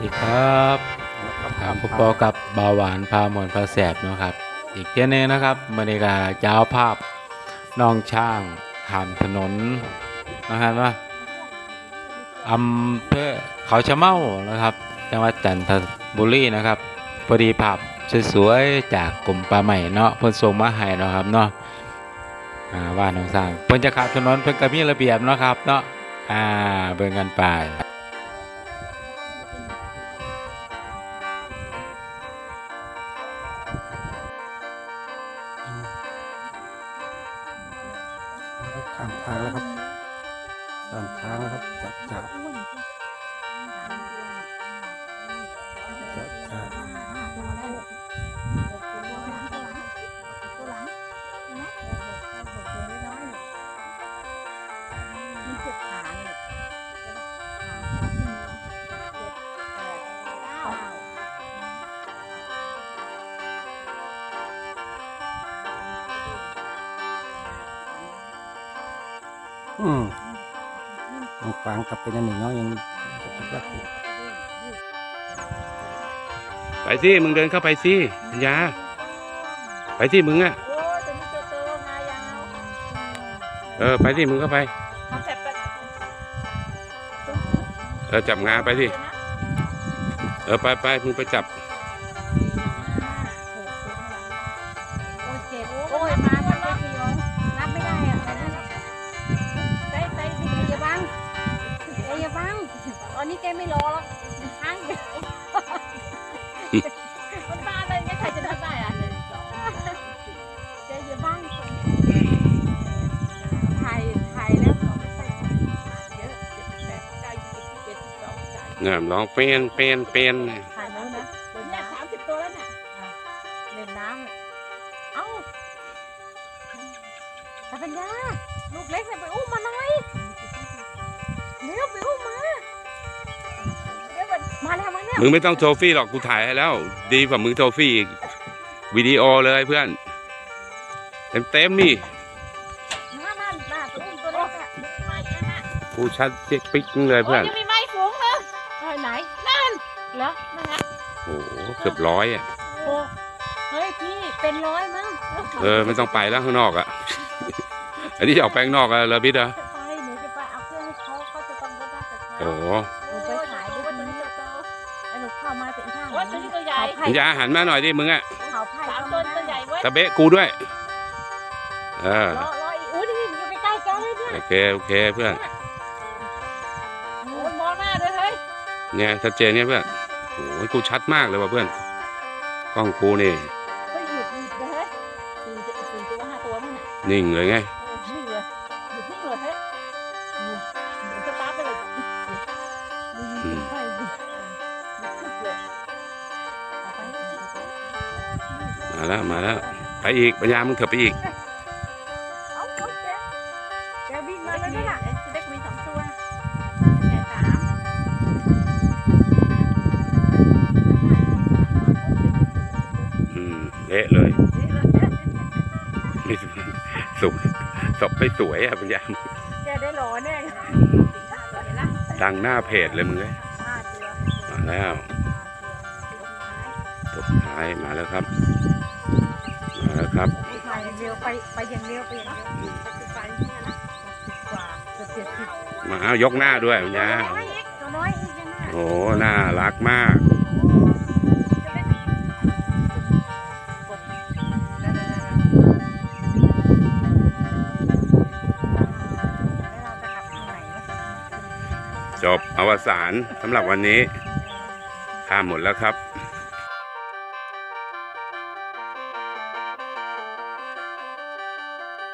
ดีครับถามพบกับเบาหวานพาหมอนพาแสบเนาะครับ อีกเที่ยหนึงนะครับบรรยากาศยาวภาพน้องช่างข้ามถนนนะครับว่าอำเภอเขาชะเมานะครับ จังหวัดจันทบุรีนะครับพอดีภาพสวยๆจากกรมป่าใหม่เนาะเพิ่นส่งมาให้เนาะครับเนาะอ่าว่าน้องสร้างเพิ่นจะข้ามถนนเพิ่นก็มีระเบียบเนาะครับเนาะอ่าเบิ่งกันไป ข้ามทางแล้วครับข้ามทางแล้วครับจับจับจับจับเจ็บขา อืมยังฟังกลับไปนั่นนี่เนาะยังจะจะจะอยู่ไปสิมึงเดินเข้าไปสิปัญญา ไปสิมึงอะโอ้ยตัวนี้ตัวโตงายาวเออ ไปสิมึงเข้าไปเขาแสบไปเออจับงาไปสิ เออไปไปมึงไปจับ เนี่ยร้องเป็นเป็นเป็นถ่ายแล้วนะเนี่ยสามสิบตัวแล้วเนี่ยเล่นน้ำเอ้าตาปัญญาลูกเล็กเนี่ยไปอุ้มมาหน่อยเร็วไปอุ้มมาเร็วมาแล้วมาแล้วมึงไม่ต้องโทฟี่หรอกกูถ่ายให้แล้ว ดีกว่ามึงโทฟี่อีกวิดีโอเลยเพื่อน เต็มเต็มๆนี่มานั่นน่ะไปอุ้มตัวเล็กอะมาอีกแล้วนะกูชัดเจ๊กปิ๊กเลยเพื่อน เหรอนั่นไงโอ้โหเกือบร้อยอะ โอ้เฮ้ยพี่เป็นร้อยมั้งเออไม่ต้องไปแล้วข้างนอกอะ อันนี้จะออกไปข้างนอกอะแล้วบิดเหรอไปหนูจะไปเอาเครื่องให้เขาเขาจะต้องรดน้ำแต่เช้าโอ้โหหนูไปขายด้วยตัวนี้โตไอ้หนูเข้ามาเป็นข้างโอ้ยตัวนี้ตัวใหญ่ปัญญาหันมาหน่อยดิมึงอะเขาไผ่สามตัวตัวใหญ่เว้ยตะเบะกูด้วยเออรอรออีกอุ้ยนี่อยู่ใกล้ๆแกเลยเนี่ยโอเคโอเคเพื่อนโอ้ยมองหน้าด้วยเฮ้ยเนี่ยชัดเจนเนี่ยเพื่อน โอ้ยกูชัดมากเลยว่ะเพื่อนกล้องกูนี่เฮ้ยหยุดหยุดเลยเฮ้ยสี่สี่ตัวห้าตัวมั้งเนี่ยนิ่งเลยไงเออนิ่งเลยหยุดนิ่งเลยเฮ้ยอืมเดี๋ยวสตาร์ทไปเลยอืมใช่หยุดคึกเลยเอาไปมาแล้วมาแล้วไปอีกปัญญามึงเถอะไปอีกเอาเอาแกแกวิ่งมาแล้วนั่นน่ะเอ้ยเล็กมีสองตัวใหญ่สาม ละเลยไม่สวยสวยศพไม่สวยอะปัญญาแกได้หลอแน่สี่ห้าตัวเห็นละดังหน้าเพจเลยมึงเลยห้าตัวมาแล้วตัวสุดท้ายตบท้ายมาแล้วครับ มาแล้วครับไปอย่างเร็วไปไปอย่างเร็วไปอย่างเร็วไปเนี่ยนะกว่าเกือบเจ็ดสิบมาเอายกหน้าด้วยปัญญาน้อยอีกตัวน้อยอีกยังไงโอ้น่ารักมาก วสานสำหรับวันนี้ข้ามหมดแล้วครับ